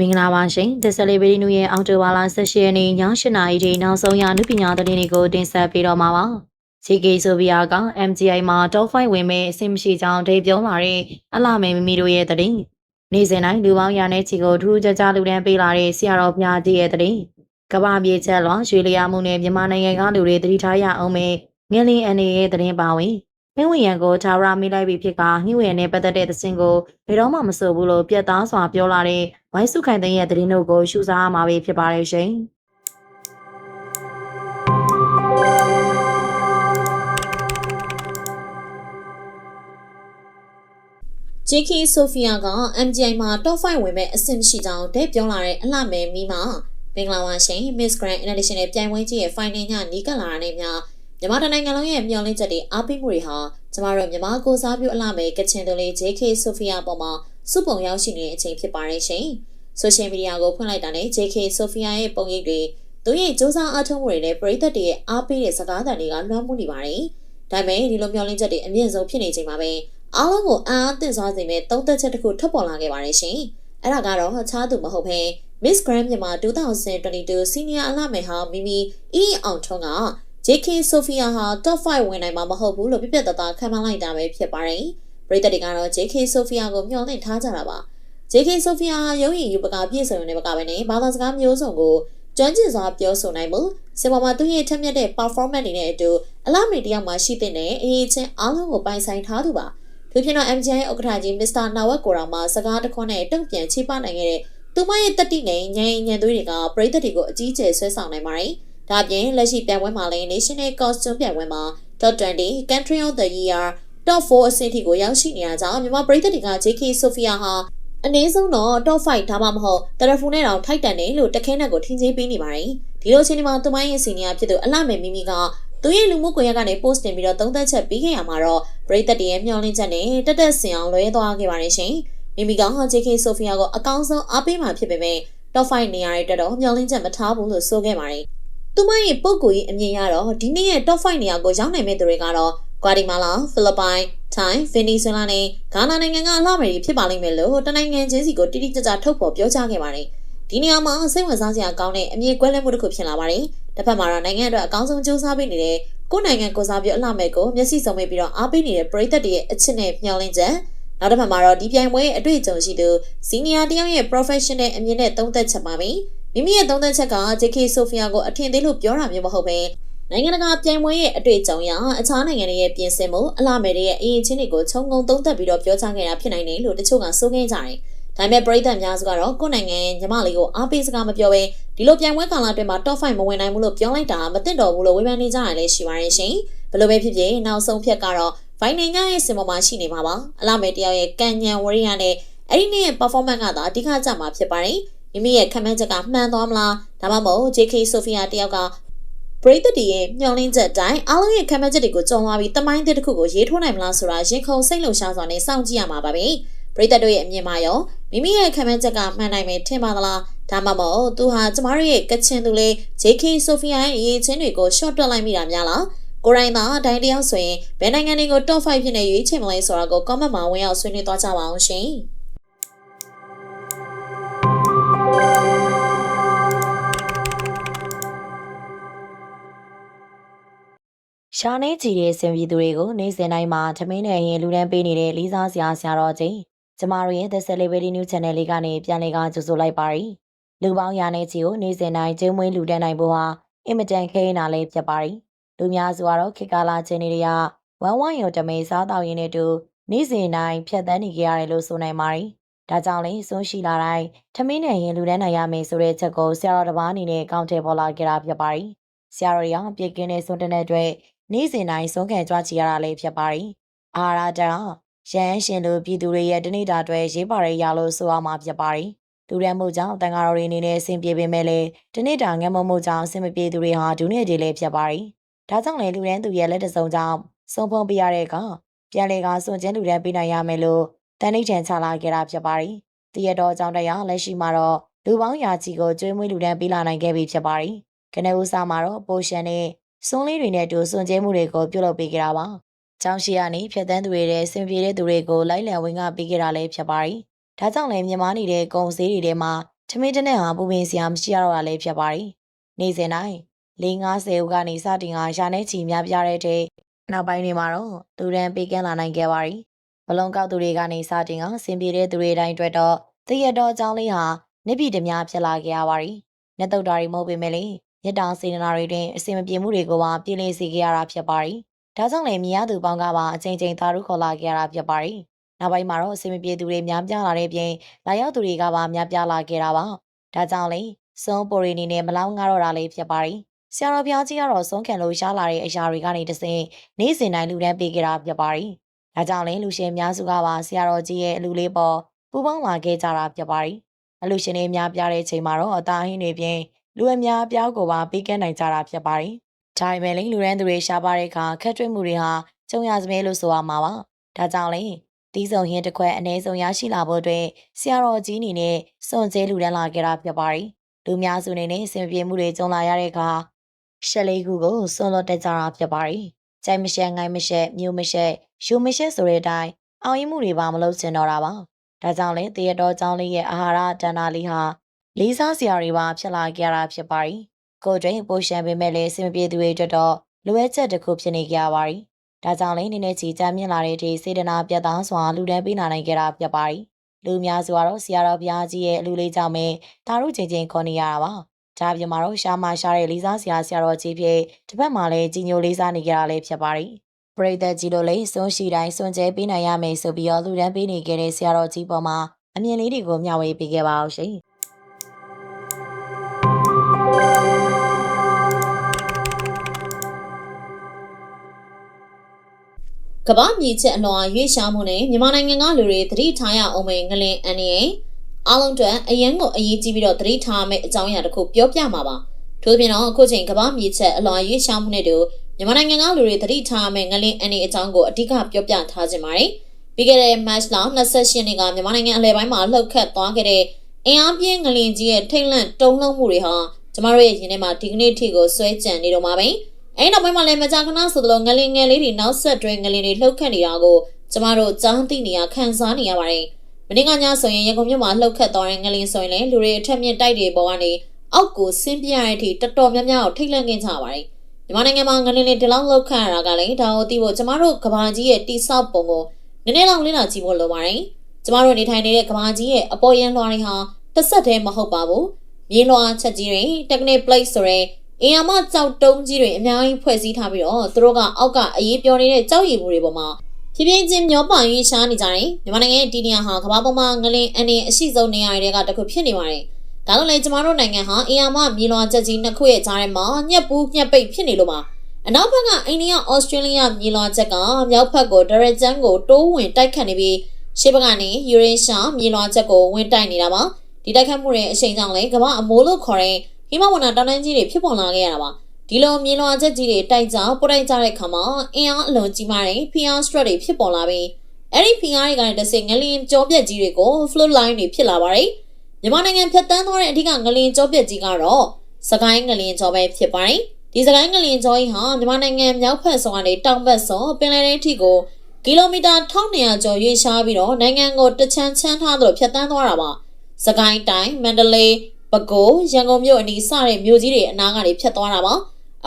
မင်္ဂလာပါရှင်ဒီဆယ်လီဘရီနူရဲ့အော်တိုဘာလ18ရက်နေ့ည8:00နာရီထိနောက်ဆုံးရနုပညာသတင်းတွေကိုတင်ဆက်ပေးတော့မှာပါ။ CK ဆိုဗီယာက MGI မှာ Top 5ဝင်မဲ့အဆင့်မရှိကြောင်းဒေပြောလာတဲ့အလှမယ်မိမိတို့ရဲ့သတင်းနေ့စဉ်တိုင်းလူပေါင်းရာနဲ့ချီကိုထူးခြားခြားလူတန်းပေးလာတဲ့ဆရာတော်ဘုရားကြီးရဲ့သတင်းကမ္ဘာပြေချက်လွန်ရွှေလျာမှုနဲ့မြန်မာနိုင်ငံကလူတွေတတိထားရအောင်မဲ့ငလင်းအနေရဲ့သတင်းပါဝင်နှင်းဝင်ရန်ကိုထာဝရမိလိုက်ပြီဖြစ်ကနှင်းဝင်နဲ့ပတ်သက်တဲ့သင်းကိုဘယ်တော့မှမဆိုဘူးလို့ပြတ်သားစွာပြောလာတဲ့ ဝိုင်းစုခိုင်သိန်းရဲ့သတင်းတို့ကိုရှုစားရမှာပဲဖြစ်ပါတယ်ရှင် JK Sophia က MGI မှာ Top 5ဝင်မဲ့အဆင့်မရှိကြောင်းတဲ့ပြောလာတဲ့အလှမယ်မိမမင်္ဂလာပါရှင် Miss Grand International ပြိုင်ပွဲကြီးရဲ့ final ညနီးကပ်လာတာနဲ့မျှမြန်မာတိုင်းနိုင်ငံလုံးရဲ့မျှော်လင့်ချက်တွေအားပေးမှုတွေဟာကျမတို့မြန်မာကိုစားပြုအလှမယ်ကချင်သူလေး JK Sophia ပေါ်မှာ စုပုံရောက်ရှိနေတဲ့အချိန်ဖြစ်ပါတယ်ရှင်။ Social Media ကိုဖွင့်လိုက်တာနဲ့ JK Sophia ရဲ့ပုံရိပ်တွေသူရဲ့စူးစမ်းအားထုတ်မှုတွေနဲ့ပရိသတ်တွေရဲ့အားပေးတဲ့စကားသံတွေကလွှမ်းမိုးနေပါတယ်။ဒါပေမဲ့ဒီလိုမျှော်လင့်ချက်တွေအမြင့်ဆုံးဖြစ်နေချိန်မှာပဲအားလုံးကိုအံ့အားသင့်စွာစေမဲ့သုံးသက်ချက်တစ်ခုထွက်ပေါ်လာခဲ့ပါတယ်ရှင်။အဲ့ဒါကတော့အခြားသူမဟုတ်ဘဲ Miss Grand မြန်မာ2022 Senior အလှမယ်ဟာမိမိအီအောင်ထွန်းက JK Sophia ဟာ Top 5ဝင်နိုင်မှာမဟုတ်ဘူးလို့ပြပြတသားခံမှန်းလိုက်တာပဲဖြစ်ပါတယ်။ ပရိသတ်တွေကတော့ JK Sophia ကိုမျှော်လင့်ထားကြတာပါ။ JK Sophia ဟာရုပ်ရည်ယူပကပြည့်စုံနေပကပဲနဲ့ဘာသာစကားမျိုးစုံကိုကျွမ်းကျင်စွာပြောဆိုနိုင်မှုစင်ပေါ်မှာသူရဲ့ထက်မြက်တဲ့ performance တွေနဲ့အတူအလားမေတယောက်မှာရှိတဲ့အရေးချင်းအားလုံးကိုပိုင်ဆိုင်ထားသူပါ။သူဖြစ်တော့ MGI ဥက္ကဋ္ဌကြီး Mr. Nawat ကိုတော်မှာစကားတခွန်းနဲ့တုံ့ပြန်ချိပနိုင်ခဲ့တဲ့သူမရဲ့တက်တိနဲ့ညံညံသွေးတွေကပရိသတ်တွေကိုအကြီးအကျယ်ဆွဲဆောင်နိုင်ပါတယ်။ဒါပြင်လက်ရှိပြိုင်ပွဲမှာလည်း National Costume ပြိုင်ပွဲမှာ Top 20 Country of the Year Top 4အဆင့်ထိကိုရောက်ရှိနေရကြောင်းမြန်မာပရိသတ်တွေက JK Sophia ဟာအနည်းဆုံးတော့ top 5ဒါမှမဟုတ်တယ်လီဖုန်းနဲ့တောင်ထိုက်တန်တယ်လို့တခဲနဲ့ကိုထင်ကြီးပေးနေပါတယ်ဒီလိုအချိန်ဒီမှာသူမရဲ့စီနီယာဖြစ်သူအလှမယ်မိမိကသူရဲ့လူမှုကွန်ရက်ကနေ post တင်ပြီးတော့သုံးသက်ချက်ပေးခဲ့ရမှာတော့ပရိသတ်တွေရဲ့မျှော်လင့်ချက်နဲ့တက်တက်ဆင်အောင်လွဲသွားခဲ့ပါတယ်ရှင်မိမိကဟာ JK Sophia ကိုအကောင်းဆုံးအားပေးမှဖြစ်ပေမဲ့ top 5နေရာတွေတက်တော့မျှော်လင့်ချက်မထားဘူးလို့ဆိုခဲ့ပါတယ်သူမရဲ့ပုံကိုကြီးအမြင်ရတော့ဒီနေ့ရဲ့ top 5နေရာကိုရောက်နိုင်မဲ့သူတွေကတော့ ဂွာတီမာလာ၊ဖိလစ်ပိုင်၊ထိုင်း၊ဗင်နီဇွဲလားနဲ့ဂါနာနိုင်ငံကအလှမယ်တွေဖြစ်ပါလိမ့်မယ်လို့တနိုင်ငံချင်းစီကိုတိတိကျကျထုတ်ဖော်ပြောကြားခဲ့ပါတယ်။ဒီနေရာမှာစိတ်ဝင်စားစရာကောင်းတဲ့အမြင့်ကွဲလွဲမှုတစ်ခုဖြစ်လာပါတယ်။တစ်ဖက်မှာတော့နိုင်ငံအတွက်အကောင်းဆုံးစူးစမ်းပေးနေတဲ့ကိုယ်နိုင်ငံကိုစားပြုအလှမယ်ကိုမျက်စိစုံမိပြီးတော့အားပေးနေတဲ့ပရိသတ်တွေရဲ့အချစ်နဲ့မျှော်လင့်ချက်နောက်တစ်ဖက်မှာတော့ဒီပြိုင်ပွဲရဲ့အတွေ့အကြုံရှိသူစီနီယာတယောက်ရဲ့ professional အမြင်နဲ့သုံးသက်ချက်ပါပဲ။မိမိရဲ့သုံးသက်ချက်က JK Sophia ကိုအထင်သေးလို့ပြောတာမျိုးမဟုတ်ပဲ နိုင်ငံတကာပြိုင်ပွဲရဲ့အတွေ့အကြုံအရအခြားနိုင်ငံတွေရဲ့ပြင်ဆင်မှုအလားမယ်တွေရဲ့အရင်ချင်းတွေကိုခြုံငုံသုံးသပ်ပြီးတော့ပြောကြားခဲ့တာဖြစ်နိုင်တယ်လို့တချို့ကဆိုခဲ့ကြတယ်။ဒါပေမဲ့ပရိသတ်များစုကတော့ကိုယ့်နိုင်ငံညီမလေးကိုအားပေးစကားမပြောဘဲဒီလိုပြိုင်ပွဲကာလအတွင်းမှာ top 5မဝင်နိုင်ဘူးလို့ပြောလိုက်တာမသိတော့ဘူးလို့ဝေဖန်နေကြရလဲရှိပါတယ်ရှင်။ဘယ်လိုပဲဖြစ်ဖြစ်နောက်ဆုံးဖြတ်ကတော့ final ညရဲ့စင်ပေါ်မှာရှိနေမှာပါ။အလားမယ်တယောက်ရဲ့ကံညံဝရိယနဲ့အဲ့ဒီနေ့ရဲ့ performance ကသာအဓိကကျမှာဖြစ်ပါတယ်။မိမိရဲ့ခံမှန်းချက်ကမှန်သွားမလားဒါမှမဟုတ် JK Sophia တယောက်က ပရိသတ်တွေရဲ့မျှော်လင့်ချက်အတိုင်းအားလုံးရဲ့ခံမှန်းချက်တွေကိုကြုံသွားပြီးတမိုင်းတစ်ခုကိုရေးထိုးနိုင်မလားဆိုတာရင်ခုန်စိတ်လှုပ်ရှားစွာနဲ့စောင့်ကြည့်ရမှာပါပဲပရိသတ်တို့ရဲ့အမြင်မှာရောမိမိရဲ့ခံမှန်းချက်ကမှန်နိုင်မယ်ထင်ပါသလားဒါမှမဟုတ်သူဟာကျမတို့ရဲ့ကချင်သူလေး JK Sophia ရဲ့အရေးချင်းတွေကို short တွက်လိုက်မိတာများလားကိုရိုင်းသာအတိုင်းတယောက်ဆိုရင်ဘယ်နိုင်ငံတွေကို top 5ဖြစ်နေရွေးချယ်မလဲဆိုတာကို comment မှာဝင်ရောက်ဆွေးနွေးသွားကြပါအောင်ရှင်။ ရှာနေကြည့်တဲ့စင်ပြည်သူတွေကိုနေ့စဉ်တိုင်းမှာထမင်းနဲ့ရင်လူတန်းပေးနေတဲ့လေးစားစရာဆရာတော်ကြီးကျမတို့ရဲ့ The Celebrity News Channel လေးကနေပြန်လည်ကကြိုဆိုလိုက်ပါရီလူပေါင်းရာနဲ့ချီကိုနေ့စဉ်တိုင်းကျင်းမွေးလူတန်းနိုင်ဖို့ဟာအင်မတန်ခဲနေတာလေးဖြစ်ပါရီလူများစုကတော့ခေတ်ကာလချင်းတွေကဝမ်ဝမ်ရုံတမိန်စားတောက်ရင်းနဲ့တူနေ့စဉ်တိုင်းဖြတ်သန်းနေကြရတယ်လို့ဆိုနိုင်ပါရီဒါကြောင့်လေစွန့်ရှိလာတိုင်းထမင်းနဲ့ရင်လူတန်းနိုင်ရမယ်ဆိုတဲ့ချက်ကိုဆရာတော်တစ်ပါးအနေနဲ့ကောင်းတယ်ပေါ်လာကြတာဖြစ်ပါရီဆရာတော်ရအောင်ပြေကင်းတဲ့စွန့်တဲ့အတွက် နေ့စဉ်တိုင်းဆုံးခံကြွားချီရတာလေးဖြစ်ပါရီအာရတန်ရန်ရှင်လူပြည်သူတွေရဲ့တနေ့တာအတွက်ရေးပါရရလို့ဆိုရမှာဖြစ်ပါရီလူရန်မှုကြောင့်တန်ဃာတော်တွေအနေနဲ့အဆင်ပြေပေမဲ့လည်းတနေ့တာငတ်မမှုကြောင့်အဆင်မပြေသူတွေဟာဒုနေ့တွေလည်းဖြစ်ပါရီဒါကြောင့်လေလူရန်သူရဲ့လက်တစုံကြောင့်ဆုံးဖုံးပြရတဲ့ကပြန်လေကစွန့်ကျင်းလူရန်ပေးနိုင်ရမယ်လို့တန်ဋိဌံချလာခဲ့တာဖြစ်ပါရီတရတော်ကြောင့်တရားလက်ရှိမှာတော့လူပေါင်းရာချီကိုကျွေးမွေးလူဒန်းပေးလာနိုင်ခဲ့ပြီဖြစ်ပါရီကနေဦးစာမှာတော့ပိုရှင်နဲ့ စွန်းလေးတွေနဲ့တူစွန့်ကျဲမှုတွေကိုပြုလုပ်ပေးကြတာပါ။ကျောင်းရှိကနေဖြတ်တန်းသူတွေတဲ့ဆင်ပြေတဲ့သူတွေကိုလိုက်လံဝင်ကပေးကြတာလည်းဖြစ်ပါရီ။ဒါကြောင့်လည်းမြန်မာနေတဲ့ကုံစည်းတွေထဲမှာထမင်းတစ်နဲ့ဟာပူပင်စရာမရှိရတော့တာလည်းဖြစ်ပါတယ်နေစဉ်တိုင်း450ဦးကနေစတင်ကရာနဲ့ချီများပြားတဲ့တဲ့နောက်ပိုင်းတွေမှာတော့လူရန်ပေးကမ်းလာနိုင်ခဲ့ပါတယ်ဘလုံးကောက်သူတွေကနေစတင်ကဆင်ပြေတဲ့သူတွေတိုင်းအတွက်တော့တရတော်အကြောင်းလေးဟာနှစ်ပြည်တများဖြစ်လာခဲ့ရပါတယ်နှစ်တုတ်တာတွေမဟုတ်ပေမဲ့လေ မြတ်တောင်စေတနာတွေတွင်အစင်မပြေမှုတွေကိုပါပြည်လည်စေခဲ့ရတာဖြစ်ပါတယ်ဒါကြောင့်လည်းမြရသူပေါင်းကပါအချိန်ချင်းသာရုခေါ်လာခဲ့ရတာဖြစ်ပါတယ်နောက်ပိုင်းမှာတော့အစင်မပြေသူတွေများပြားလာတဲ့ပြင်လာရောက်သူတွေကပါများပြားလာခဲ့တာပါဒါကြောင့်လေစွန်ပိုရီနေနဲ့မလောင်းငါတော့တာလေးဖြစ်ပါတယ်ဆရာတော်ဘုရားကြီးကတော့စွန်ခံလို့ရှားလာတဲ့အရာတွေကနေတဆင်နေ့စဉ်တိုင်းလူတန်းပေးကြတာဖြစ်ပါတယ်ဒါကြောင့်လေလူရှင်များစုကပါဆရာတော်ကြီးရဲ့အလူလေးပေါ်ပူပေါင်းလာခဲ့ကြတာဖြစ်ပါတယ်အလူရှင်တွေများပြားတဲ့အချိန်မှာတော့အသားဟင်းတွေပြင် လူအများအပြားကိုပါပေးကမ်းနိုင်ကြတာဖြစ်ပါတယ်ဒါပေမဲ့လေလူရန်သူတွေရှားပါတဲ့အခါခက်တွေ့မှုတွေဟာကျုံရစမဲလို့ဆိုရမှာပါဒါကြောင့်လေတီးစုံဟင်းတစ်ခွက်အနည်းဆုံးရရှိလာဖို့အတွက်ဆရာတော်ကြီးအနေနဲ့စွန့်ကျဲလူတန်းလာခဲ့တာဖြစ်ပါတယ်လူများစုအနေနဲ့အဆင်ပြေမှုတွေကြုံလာရတဲ့အခါရှက်လေးခုကိုစွန့်လွတ်တက်ကြတာဖြစ်ပါတယ်ကြိုက်မရှက်ငိုင်းမရှက်မျိုးမရှက်ယူမရှက်ဆိုတဲ့အတိုင်းအောင်ရင်မှုတွေပါမလုပ်ချင်တော့တာပါဒါကြောင့်လေတရတော်ကျောင်းလေးရဲ့အာဟာရတဏ္ဍာလေးဟာ လေးစားစရာတွေပါဖြစ်လာကြတာဖြစ်ပါတယ်ကိုယ်တွင်ပိုရှန်ပေမဲ့လည်းအဆင်မပြေသူတွေအတွက်တော့လိုအပ်ချက်တစ်ခုဖြစ်နေကြပါပါတယ်ဒါကြောင့်လည်းနည်းနည်းချီကြမြင့်လာတဲ့ဒီစေတနာပြတ်သားစွာလူတန်းပေးနိုင်ခဲ့တာဖြစ်ပါတယ်လူများစွာတော့ဆရာတော်ဘုရားကြီးရဲ့အလူလေးကြောင့်ပဲဒါတို့ချင်းချင်းခေါ်နေရတာပါဒါပြင်မှာတော့ရှားမရှားတဲ့လေးစားဆရာဆရာတော်ကြီးဖြစ်တစ်ဖက်မှာလည်းကြီးညိုလေးစားနေကြတာလည်းဖြစ်ပါတယ်ပရိသတ်ကြီးတို့လည်းစွန့်ရှိတိုင်းစွန့်ကျဲပေးနိုင်ရမယ်ဆိုပြီးတော့လူတန်းပေးနေခဲ့တဲ့ဆရာတော်ကြီးပေါ်မှာအမြင်လေးတွေကိုမျှဝေပေးခဲ့ပါအောင်ရှင် ကမ္ဘာမြေချက်အလွန်ရွေးရှားမှုနဲ့မြန်မာနိုင်ငံကလူတွေသတိထားရအောင်မယ်ငလင်အန်ရဲ့အားလုံးအတွက်အရန်ကိုအရေးကြီးပြီးတော့သတိထားမယ့်အကြောင်းအရာတစ်ခုပြောပြမှာပါထို့ပြင်တော့အခုချိန်ကမ္ဘာမြေချက်အလွန်ရွေးရှားမှုနဲ့တူမြန်မာနိုင်ငံကလူတွေသတိထားမယ့်ငလင်အန်ရဲ့အကြောင်းကိုအဓိကပြောပြထားခြင်းပါတယ်ပြီးခဲ့တဲ့ match လောက်28ရက်နေ့ကမြန်မာနိုင်ငံအလဲပိုင်းမှာလှုပ်ခတ်သွားခဲ့တဲ့အင်အားပြင်းငလင်ကြီးရဲ့ထိတ်လန့်တုံ့လုံးမှုတွေဟာကျမတို့ရဲ့ရင်ထဲမှာဒီကနေ့ထိကိုဆွဲကြံနေတော့မှာပဲ။ အဲ့နောက်ပိုင်းမှာလည်းမကြာခဏဆိုသလိုငလင်ငယ်လေးတွေနောက်ဆက်တွဲငလင်တွေလှုပ်ခတ်နေတာကိုကျမတို့ကြားသိနေရခံစားနေရပါတယ်။မင်းကညဆိုရင်ရန်ကုန်မြို့မှာလှုပ်ခတ်သွားတဲ့ငလင်ဆိုရင်လည်းလူတွေအထက်မြင့်တိုက်တွေပေါ်ကနေအောက်ကိုဆင်းပြရတဲ့အထိတော်တော်များများကိုထိတ်လန့်ခင်ကြပါတယ်။မြန်မာနိုင်ငံမှာငလင်တွေဒီလောက်လှုပ်ခတ်ရတာကလည်းဒါကိုသိဖို့ကျမတို့ကဘာကြီးရဲ့တိဆောက်ပုံကိုနည်းနည်းလောက်လေ့လာကြည့်ဖို့လိုပါတယ်။ကျမတို့နေထိုင်နေတဲ့ကဘာကြီးရဲ့အပေါ်ရန်လွှာတွေဟာတစ်ဆက်တည်းမဟုတ်ပါဘူး။မြေလွှာချက်ကြီးတွေ technical plate ဆိုတဲ့ အင်အားမကြောက်တုံးကြီးတွေအများကြီးဖွဲ့စည်းထားပြီးတော့သူတို့ကအောက်ကအရေးပြောနေတဲ့ကြောက်ရည်မှုတွေပေါ်မှာဖြည်းဖြည်းချင်းမျောပါရွေးရှားနေကြတယ်မြန်မာနိုင်ငံရဲ့ဒီနေရာဟာကမ္ဘာပေါ်မှာငလင်အနေအရှိဆုံးနေရာတွေကတစ်ခုဖြစ်နေပါတယ်ဒါလို့လည်းကျမတို့နိုင်ငံဟာအင်အားမမြေလွှာချက်ကြီးနှစ်ခုရဲ့ကြားထဲမှာညက်ပူးညက်ပိတ်ဖြစ်နေလို့ပါအနောက်ဘက်ကအိန္ဒိယဩစတြေးလျမြေလွှာချက်ကမြောက်ဘက်ကိုဒရက်ဂျန်ကိုတိုးဝင်တိုက်ခတ်နေပြီးရှေ့ဘက်ကနေယူရေရှာမြေလွှာချက်ကိုဝင်တိုက်နေတာပါဒီတိုက်ခတ်မှုရဲ့အရှိန်ကြောင့်လည်းကမ္ဘာအမိုးလို့ခေါ်တဲ့ ဟိမဝန္တာတောင်တန်းကြီးတွေဖြစ်ပေါ်လာခဲ့ရတာပါဒီလိုမြေလွှာချက်ကြီးတွေတိုက်ကြပုတ်တိုက်ကြတဲ့အခါမှာအင်အားအလွန်ကြီးမားတဲ့ PR stress တွေဖြစ်ပေါ်လာပြီးအဲ့ဒီ PR တွေကနေတစ်စင်ငလျင်ကြောပြက်ကြီးတွေကို flow line တွေဖြစ်လာပါတယ်မြန်မာနိုင်ငံဖြတ်တန်းသွားတဲ့အဓိကငလျင်ကြောပြက်ကြီးကတော့စကိုင်းငလျင်ကြောပဲဖြစ်ပါတယ်ဒီစကိုင်းငလျင်ကြောကြီးဟာမြန်မာနိုင်ငံမြောက်ဘက်ဆုံးကနေတောင်ဘက်ဆုံးပင်လယ်ထဲထိကိုကီလိုမီတာ1200ကျော်ရွေ့ရှားပြီးတော့နိုင်ငံကိုတချမ်းချမ်းထားသလိုဖြတ်တန်းသွားတာပါစကိုင်းတိုင်းမန္တလေး ပဲခူးရန်ကုန်မြို့အနီးစတဲ့မြို့ကြီးတွေအနားကနေဖြတ်သွားတာပါ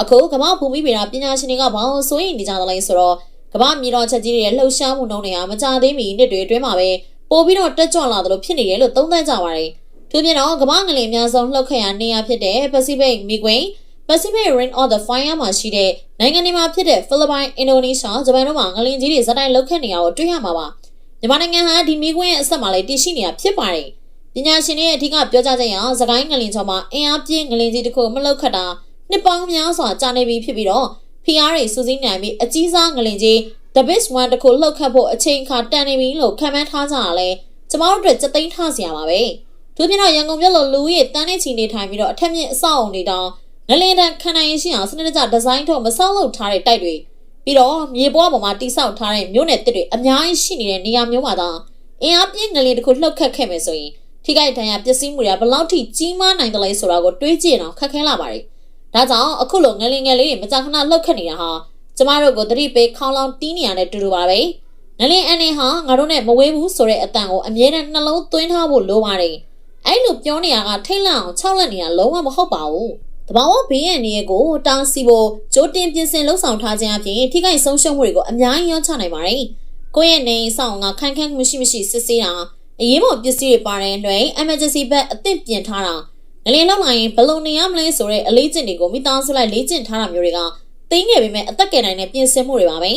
အခုကမ္ဘာဘူမိဗေဒပညာရှင်တွေကဘာလို့စိုးရိမ်နေကြသလဲဆိုတော့ကမ္ဘာမြေတော်ချက်ကြီးတွေရဲ့လှုပ်ရှားမှုနှုန်းတွေကမကြသေးမီနှစ်တွေအတွင်းမှာပဲပို့ပြီးတော့တက်ကြွလာသလိုဖြစ်နေတယ်လို့သုံးသပ်ကြပါတယ်။ထို့ပြင်တော့ကမ္ဘာငလျင်အများဆုံးလှုပ်ခတ်ရာနေရာဖြစ်တဲ့ Pacific မီကွင်း Pacific Ring of the Fire မှာရှိတဲ့နိုင်ငံတွေမှာဖြစ်တဲ့ဖိလစ်ပိုင်၊အင်ဒိုနီးရှား၊ဂျပန်တို့မှာငလျင်ကြီးတွေဇက်တိုင်းလှုပ်ခတ်နေတာကိုတွေ့ရမှာပါ။မြန်မာနိုင်ငံဟာဒီမီကွင်းရဲ့အဆက်မှာလည်းတည်ရှိနေတာဖြစ်ပါတယ်။ ပညာရှင်တွေရဲ့အဓိကပြောကြားချက်အရသခိုင်းငလျင်ချောမှာအင်အားပြင်းငလျင်ကြီးတစ်ခုမလှုပ်ခတ်တာနှစ်ပေါင်းများစွာကြာနေပြီဖြစ်ပြီးတော့ PR တွေစူးစီးနိုင်ပြီးအကြီးစားငလင်ကြီး The Best One တခုလှုပ်ခတ်ဖို့အချိန်ခါတန်နေပြီလို့ခံမှန်းထားကြတာလဲကျမတို့အတွက်စက်သိမ်းထားစရာပါပဲသူပြင်တော့ရန်ကုန်မြို့လိုလူဦးရေတန်းနေချီနေထိုင်ပြီးတော့အထက်မြင့်အဆောက်အုံတွေတောင်ငလင်တန်ခန္ဓာရင်ရှိအောင်စနစ်တကျဒီဇိုင်းထုတ်မဆောက်လုပ်ထားတဲ့တိုက်တွေပြီးတော့မြေပွားပေါ်မှာတိဆောက်ထားတဲ့မြို့နယ်တစ်တွေအများကြီးရှိနေတဲ့နေရာမျိုးမှာသာအင်အားပြင်းငလင်တခုလှုပ်ခတ်ခဲ့မယ်ဆိုရင် ထိခိုက်ဒဏ်ရာပျက်စီးမှုတွေကဘယ်လောက်ထိကြီးမားနိုင်တယ်လဲဆိုတာကိုတွေးကြည့်အောင်ခက်ခဲလာပါတယ်ဒါကြောင့်အခုလိုငလင်ငယ်လေးတွေမကြာခဏလှုပ်ခတ်နေတာဟာကျမတို့ကိုသတိပေးခေါင်းလောင်းတီးနေရတဲ့တူတူပါပဲငလင်အနေဟာငါတို့နဲ့မဝေးဘူးဆိုတဲ့အတန်ကိုအမြဲတမ်းနှလုံးသွင်းထားဖို့လိုပါတယ်အဲ့လိုပြောနေရကထိတ်လန့်အောင်ခြောက်လက်နေရလုံးဝမဟုတ်ပါဘူးတဘာဝဘေးရန်နေကိုတောင်းစီဖို့ကြိုးတင်ပြင်ဆင်လှုပ်ဆောင်ထားခြင်းအပြင်ထိခိုက်ဆုံးရှုံးမှုတွေကိုအများကြီးရောချနိုင်ပါတယ်ကိုယ့်ရဲ့နေဆောင်ကခိုင်ခန့်မရှိမရှိစစ်ဆေးတာ အရေးပေါ်ပစ္စည်းတွေပါတဲ့အတွက် emergency bag အသင့်ပြင်ထားတာငလင်လောက်လာရင်ဘယ်လိုနေရမလဲဆိုတဲ့အလေးကျင့်တွေကိုမိသားစုလိုက်လေ့ကျင့်ထားတာမျိုးတွေကသိငယ်ပေမဲ့အသက်ကယ်နိုင်တဲ့ပြင်ဆင်မှုတွေပါပဲ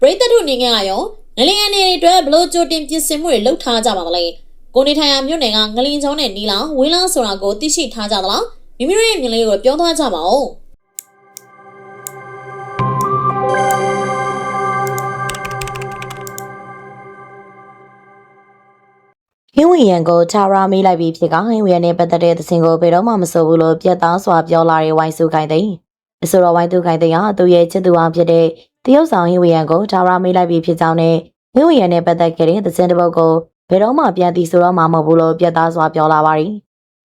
ပရိသတ်တို့နေငယ်ကရောငလင်အနေတွေအတွက်ဘယ်လိုကြိုတင်ပြင်ဆင်မှုတွေလုပ်ထားကြပါမလဲကိုနေထိုင်ရာမြို့နယ်ကငလင်ချောင်းနဲ့နီလာဝင်းလာဆိုတာကိုသိရှိထားကြသလားမိမိတို့ရဲ့မြင်လေးကိုပြောသွားကြပါဦး ဝင်ရန်ကိုချာရာမေးလိုက်ပြီးဖြစ်ကဟင်းဝင်ရန်နဲ့ပတ်သက်တဲ့သင်ကိုဘယ်တော့မှမဆိုဘူးလို့ပြတ်သားစွာပြောလာတဲ့ဝိုင်းစုခိုင်သိန်းအဆိုတော်ဝိုင်းသူခိုင်သိန်းဟာသူ့ရဲ့ချစ်သူအောင်ဖြစ်တဲ့တရုတ်ဆောင်ဟင်းဝင်ရန်ကိုချာရာမေးလိုက်ပြီးဖြစ်ကြောင်းနဲ့ဟင်းဝင်ရန်နဲ့ပတ်သက်ခဲ့တဲ့သင်တစ်ပုဒ်ကိုဘယ်တော့မှပြန်သိဆိုတော့မှမဟုတ်ဘူးလို့ပြတ်သားစွာပြောလာပါရီ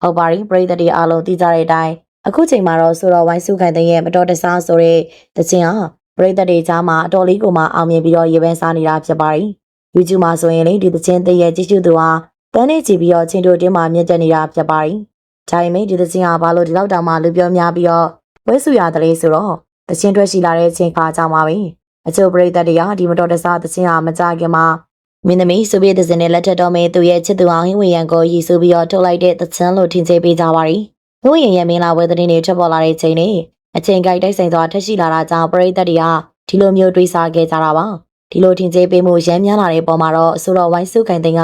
ဟုတ်ပါရီပရိသတ်တွေအားလုံးသိကြတဲ့အတိုင်းအခုချိန်မှာတော့ဆိုတော်ဝိုင်းစုခိုင်သိန်းရဲ့မတော်တဆဆိုတဲ့သင်ဟာပရိသတ်တွေကြားမှာအတော်လေးကိုမှအောင်မြင်ပြီးတော့ရေပန်းစားနေတာဖြစ်ပါရီ YouTube မှာဆိုရင်လေဒီသချင်းတည့်ရဲ့ကြည့်ရှုသူဟာ တန်းနေကြည့်ပြီးတော့ချင်းတို့တင်းမှာမြင့်တက်နေတာဖြစ်ပါရီ။ဒါပေမဲ့ဒီသချင်းဟာဘာလို့ဒီလောက်တောင်မှလူပြောများပြီးတော့ဝဲဆူရတယ်လေဆိုတော့သချင်းထွက်ရှိလာတဲ့ချင်းခါကြောင်ပါပဲ။အချို့ပရိသတ်တွေကဒီမတော်တဆသချင်းဟာမကြခင်မှာမင်းသမီးဆိုဗီယက်သချင်းနဲ့လက်ထက်တော်မဲ့သူရဲ့ချစ်သူအောင်ဟင်းဝေရန်ကိုရည်စူးပြီးတော့ထုတ်လိုက်တဲ့သချင်းလို့ထင်ကြေးပေးကြပါရီ။ဟင်းဝေရန်ရဲ့မင်းလာဝဲသတင်းတွေထွက်ပေါ်လာတဲ့ချိန်နဲ့အချိန်ကြိုက်တိုက်ဆိုင်စွာထက်ရှိလာတာကြောင့်ပရိသတ်တွေကဒီလိုမျိုးတွေးစားခဲ့ကြတာပါ။ဒီလိုထင်ကြေးပေးမှုရမ်းများလာတဲ့ပုံမှာတော့အဆိုတော်ဝိုင်းစုခိုင်သိန်းက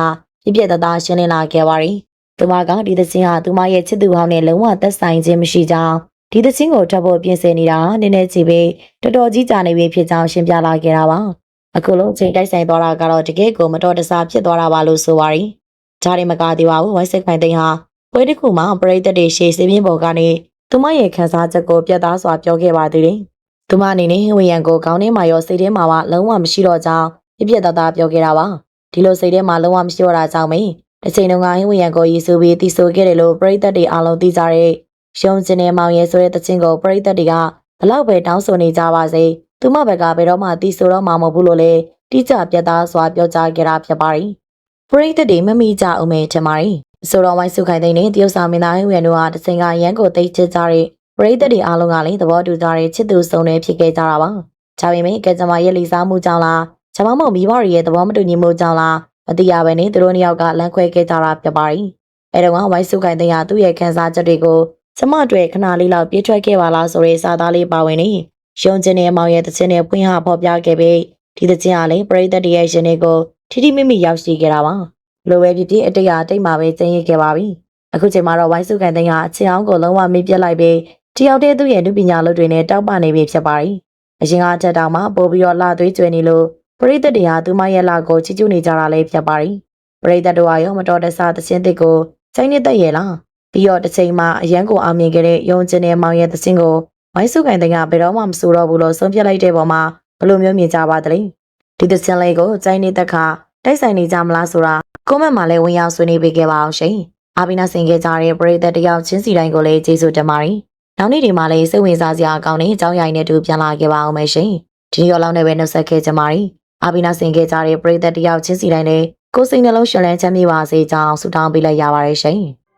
ပြည့်ပြည့်သားသားရှင်းလင်းလာခဲ့ပါရီ။သူမကဒီသချင်းဟာသူမရဲ့ချစ်သူဟောင်းနဲ့လုံးဝသက်ဆိုင်ခြင်းမရှိကြောင်းဒီသချင်းကိုထွက်ဖို့ပြင်ဆင်နေတာနည်းနည်းချီပြီးတော်တော်ကြီးကြာနေပြီဖြစ်ကြောင်းရှင်းပြလာခဲ့တာပါ။အခုလုံးချိန်တိုက်ဆိုင်သွားတာကတော့တကယ်ကိုမတော်တဆဖြစ်သွားတာပါလို့ဆိုပါရီ။ဂျားရီမကသေးပါဘူးဝိုင်းစစ်ခိုင်သိန်းဟာပွဲတစ်ခုမှာပရိသတ်တွေရှေ့စီးပြင်းပေါ်ကနေသူမရဲ့ခန်းစားချက်ကိုပြတ်သားစွာပြောခဲ့ပါသေးတယ်။သူမအနေနဲ့ဟင်းဝေရန်ကိုခေါင်းထဲမှာရောစိတ်ထဲမှာပါလုံးဝမရှိတော့ကြောင်းပြပြသားသားပြောခဲ့တာပါ ဒီလိုစိတ်ထဲမှာလုံးဝမရှိတော့တာကြောင့်ပဲတစ်ချိန်လုံးကဟင်းဝေရန်ကိုရည်စူးပြီးတီးဆိုခဲ့တယ်လို့ပရိသတ်တွေအားလုံးသိကြတဲ့ရှုံးစင်နေမောင်ရဲဆိုတဲ့တခြင်းကိုပရိသတ်တွေကဘလောက်ပဲတောင်းဆိုနေကြပါစေသူမဘက်ကဘယ်တော့မှတီးဆိုတော့မှာမဟုတ်ဘူးလို့လေတိကျပြတ်သားစွာပြောကြားခဲ့တာဖြစ်ပါရီပရိသတ်တွေမမိကြအောင်ပဲထင်ပါရီဆိုတော့ဝိုင်းစုခိုင်သိန်းနဲ့တရုတ်စာမင်းသားဟင်းဝေရန်တို့ဟာတခြင်းကရန်ကိုသိချစ်ကြတဲ့ပရိသတ်တွေအားလုံးကလည်းသဘောတူကြတဲ့ချစ်သူစုံတွေဖြစ်ခဲ့ကြတာပါ။ဒါပေမဲ့ကဲကြမ္မာရဲ့လီစားမှုကြောင့်လား။ ဂျမမောင်မိဘတွေရဲ့သဘောမတူညီမှုကြောင့်လားမသိရဘဲနဲ့သူတို့နှစ်ယောက်ကလမ်းခွဲခဲ့ကြတာဖြစ်ပါရီ။အဲတော့ကဝိုင်းစုခိုင်တဲ့ဟာသူ့ရဲ့ခန်းစားချက်တွေကိုကျမတို့ခဏလေးလောက်ပြေးထွက်ခဲ့ပါလားဆိုတဲ့စာသားလေးပါဝင်နေ။ရုံချင်းနဲ့မောင်ရဲ့တခြင်းနဲ့ပွင့်ဟဖော်ပြခဲ့ပြီးဒီတခြင်းကလည်းပရိသတ်တွေရဲ့ရှင်တွေကိုထိထိမိမိရောက်ရှိခဲ့တာပါ။လိုပဲဖြစ်ဖြစ်အတိတ်အတိတ်မှာပဲကျင်းရခဲ့ပါပြီ။အခုချိန်မှာတော့ဝိုင်းစုခိုင်တဲ့ဟာအချင်အောင်ကိုလုံးဝမေ့ပြက်လိုက်ပြီးတယောက်တည်းသူ့ရဲ့လူပညာလုပ်တွေနဲ့တောက်ပနေပြီဖြစ်ပါရီ။အရင်ကချက်တောင်မှပို့ပြီးတော့လှသွေးကျွေနေလို့ ပရိသတ်တွေဟာသူမရဲ့လှကိုချစ်ကျူးနေကြတာလည်းဖြစ်ပါရီ။ပရိသတ်တို့ဟာရောမတော်တဆသခြင်းတစ်ကိုစိတ်နဲ့တက်ရဲ့လား။ပြီးတော့တစ်ချိန်မှာအရန်ကိုအောင်မြင်ခဲ့တဲ့ယုံကျင်တဲ့မောင်ရဲ့သခြင်းကိုဝိုင်းစုခိုင်တဲ့ကဘယ်တော့မှမဆိုတော့ဘူးလို့ဆုံးဖြတ်လိုက်တဲ့ပုံမှာဘလို့မျိုးမြင်ကြပါသလဲ။ဒီသခြင်းလေးကိုစိတ်နဲ့တက်ခါတိုက်ဆိုင်နေကြမလားဆိုတာကွန်မန့်မှာလည်းဝင်ရောက်ဆွေးနွေးပေးခဲ့ပါအောင်ရှင်။အာဘိနာဆင်ခဲ့ကြတဲ့ပရိသတ်တယောက်ချင်းစီတိုင်းကိုလည်းကျေးဇူးတင်ပါတယ်။နောက်နေ့ဒီမှာလည်းစိတ်ဝင်စားစရာအကောင်းတဲ့အကြောင်းအရာတွေနဲ့တူပြန်လာခဲ့ပါအောင်မယ်ရှင်။ဒီရောလောက်နဲ့ပဲနှုတ်ဆက်ခဲ့ကြပါရီ။ အာဘိနာဆင်ခဲ့ကြတဲ့ပရိသတ်တယောက်ချင်းစီတိုင်းလည်းကိုယ်စိတ်နှလုံးရှင်လန်းချမ်းမြေပါစေကြောင်းဆုတောင်းပေးလိုက်ရပါတယ်ရှင်။